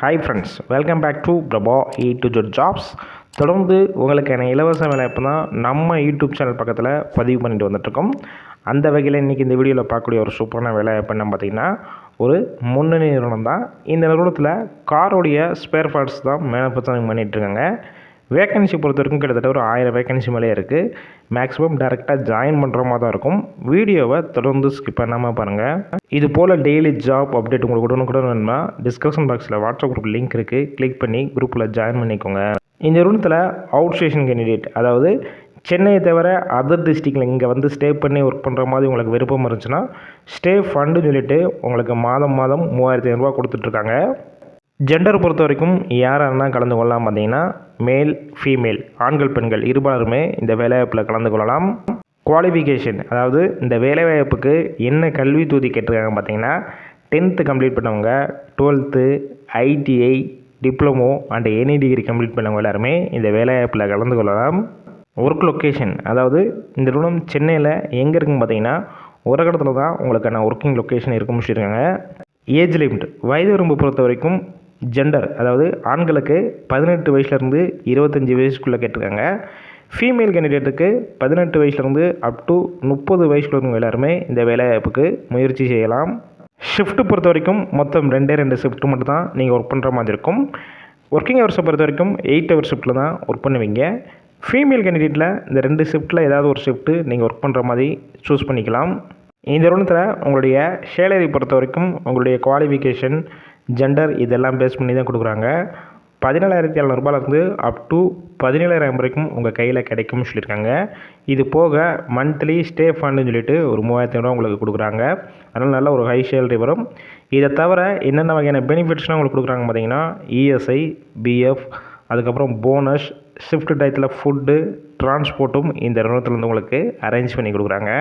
Hi friends welcome back to Prabha E to Z jobs தொடர்ந்து உங்களுக்கான இலவச வேலைவாய்ப்பு தான் நம்ம யூடியூப் சேனல் பக்கத்தில் பதிவு பண்ணிட்டு வந்துட்டுருக்கோம். அந்த வகையில் இன்றைக்கி இந்த வீடியோவில் பார்க்கக்கூடிய ஒரு சூப்பரான வேலைவாய்ப்பு என்ன பார்த்தீங்கன்னா ஒரு முன்னணி நிறுவனம் தான். இந்த நிறுவனத்தில் காரோடைய ஸ்பேர் பார்ட்ஸ் தான் மேனுஃபேக்சரிங் பண்ணிகிட்ருக்காங்க வேகன்சி பொறுத்த வரைக்கும் கிட்டத்தட்ட ஒரு ஆயிரம் வேகன்சி மேலே இருக்குது மேக்ஸிமம் டேரெக்டாக ஜாயின் பண்ணுற மாதிரி தான் இருக்கும். வீடியோவை தொடர்ந்து ஸ்கிப் பண்ணாமல் பாருங்கள் இது போல் டெய்லி ஜாப் அப்டேட் உங்களுக்கு உடனுக்குடன் வேணுமா டிஸ்கிரிப்ஷன் பாக்ஸில் வாட்ஸ்அப் குரூப் லிங்க் இருக்குது கிளிக் பண்ணி குரூப்பில் ஜாயின் பண்ணிக்கோங்க. இந்த நிறுவனத்தில் அவுட் ஸ்டேஷன் கேண்டிடேட் அதாவது சென்னையை தவிர அதர் டிஸ்ட்ரிக்டில் இங்கே வந்து ஸ்டே பண்ணி ஒர்க் பண்ணுற மாதிரி உங்களுக்கு விருப்பம் இருந்துச்சுன்னா ஸ்டே ஃபண்டுன்னு சொல்லிட்டு உங்களுக்கு மாதம் மாதம் மூவாயிரத்தி ஐநூறுரூவா கொடுத்துட்ருக்காங்க ஜெண்டர் பொறுத்த வரைக்கும் யார் யாரெல்லாம் கலந்து கொள்ளலாம் பார்த்தீங்கன்னா மேல் ஃபீமேல் ஆண்கள் பெண்கள் இருபாலருமே இந்த வேலைவாய்ப்பில் கலந்து கொள்ளலாம். குவாலிஃபிகேஷன் அதாவது இந்த வேலைவாய்ப்புக்கு என்ன கல்வி தூதி கேட்டிருக்காங்க பார்த்தீங்கன்னா டென்த்து கம்ப்ளீட் பண்ணவங்க twelfth ITI diploma and any degree complete பண்ணவங்க எல்லாருமே இந்த வேலைவாய்ப்பில் கலந்து கொள்ளலாம். ஒர்க் லொக்கேஷன் அதாவது இந்த நிறுவனம் சென்னையில் எங்கே இருக்குன்னு பார்த்தீங்கன்னா ஒரு இடத்துல தான் உங்களுக்கான ஒர்க்கிங் லொக்கேஷன் இருக்குன்னு சொல்லியிருக்காங்க ஏஜ் லிமிட் வயது வரம்பு பொறுத்த வரைக்கும் ஜெண்டர் அதாவது ஆண்களுக்கு பதினெட்டு வயசுலேருந்து இருபத்தஞ்சி வயசுக்குள்ளே கேட்டிருக்காங்க. ஃபீமேல் கேண்டிடேட்டுக்கு பதினெட்டு வயசுலேருந்து அப் டு முப்பது வயசுல இருக்கவங்க எல்லாருமே இந்த வேலைவாய்ப்புக்கு முயற்சி செய்யலாம். ஷிஃப்ட்டு பொறுத்த வரைக்கும் மொத்தம் ரெண்டே ரெண்டு ஷிஃப்ட் மட்டும் தான் நீங்கள் ஒர்க் பண்ணுற மாதிரி இருக்கும். ஒர்க்கிங் ஹவர்ஸை பொறுத்த வரைக்கும் எயிட் ஹவர் ஷிஃப்ட்டில் தான் ஒர்க் பண்ணுவீங்க. ஃபீமேல் கேண்டிடேட்டில் இந்த ரெண்டு ஷிஃப்ட்டில் ஏதாவது ஒரு ஷிஃப்ட்டு நீங்கள் ஒர்க் பண்ணுற மாதிரி சூஸ் பண்ணிக்கலாம். இந்த நிறுவனத்தில் உங்களுடைய சேலரி பொறுத்த வரைக்கும் உங்களுடைய குவாலிஃபிகேஷன் ஜெண்டர் இதெல்லாம் பேஸ் பண்ணி தான் கொடுக்குறாங்க. பதினேழாயிரத்தி எழுநூறுபாலேருந்து அப் டு பதினேழாயிரம் வரைக்கும் உங்கள் கையில் கிடைக்கும்னு சொல்லியிருக்காங்க. இது போக மந்த்லி ஸ்டே ஃபண்டுன்னு சொல்லிட்டு ஒரு மூவாயிரத்தி ஐநூறுவா உங்களுக்கு கொடுக்குறாங்க. அதனால் நல்ல ஒரு ஹை சேலரி வரும். இதை தவிர என்னென்ன வகையான பெனிஃபிட்ஸ்லாம் உங்களுக்கு கொடுக்குறாங்க பார்த்தீங்கன்னா இஎஸ்ஐ பிஎஃப் அதுக்கப்புறம் போனஸ் ஷிஃப்ட் டயத்தில் ஃபுட்டு டிரான்ஸ்போர்ட்டும் இந்த நிறுவனத்துலேருந்து உங்களுக்கு அரேஞ்ச் பண்ணி கொடுக்குறாங்க.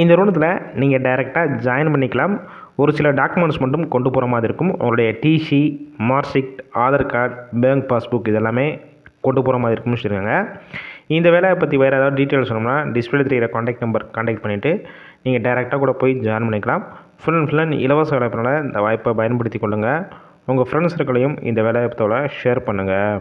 இந்த நிறுவனத்தில் நீங்கள் டைரெக்டாக ஜாயின் பண்ணிக்கலாம். ஒரு சில டாக்குமெண்ட்ஸ் மட்டும் கொண்டு போகிற மாதிரி இருக்கும். உங்களுடைய TC marksheet Aadhaar card bank passbook இதெல்லாமே கொண்டு போகிற மாதிரி இருக்கும்னு சொல்லியிருக்காங்க இந்த வேலையை பற்றி வேறு ஏதாவது டீட்டெயில்ஸ் சொன்னோம்னா டிஸ்பிளே தெரிகிற காண்டாக்ட் நம்பர் காண்டாக்ட் பண்ணிவிட்டு நீங்கள் டைரெக்டாக கூட போய் ஜாயின் பண்ணிக்கலாம். ஃபுல் அண்ட் ஃபுல் அண்ட் இலவச வாய்ப்பினால் இந்த வாய்ப்பை பயன்படுத்தி கொள்ளுங்கள் உங்கள் ஃப்ரெண்ட்ஸ் சர்க்கிளையும் இந்த வேலையத்தோட ஷேர் பண்ணுங்கள்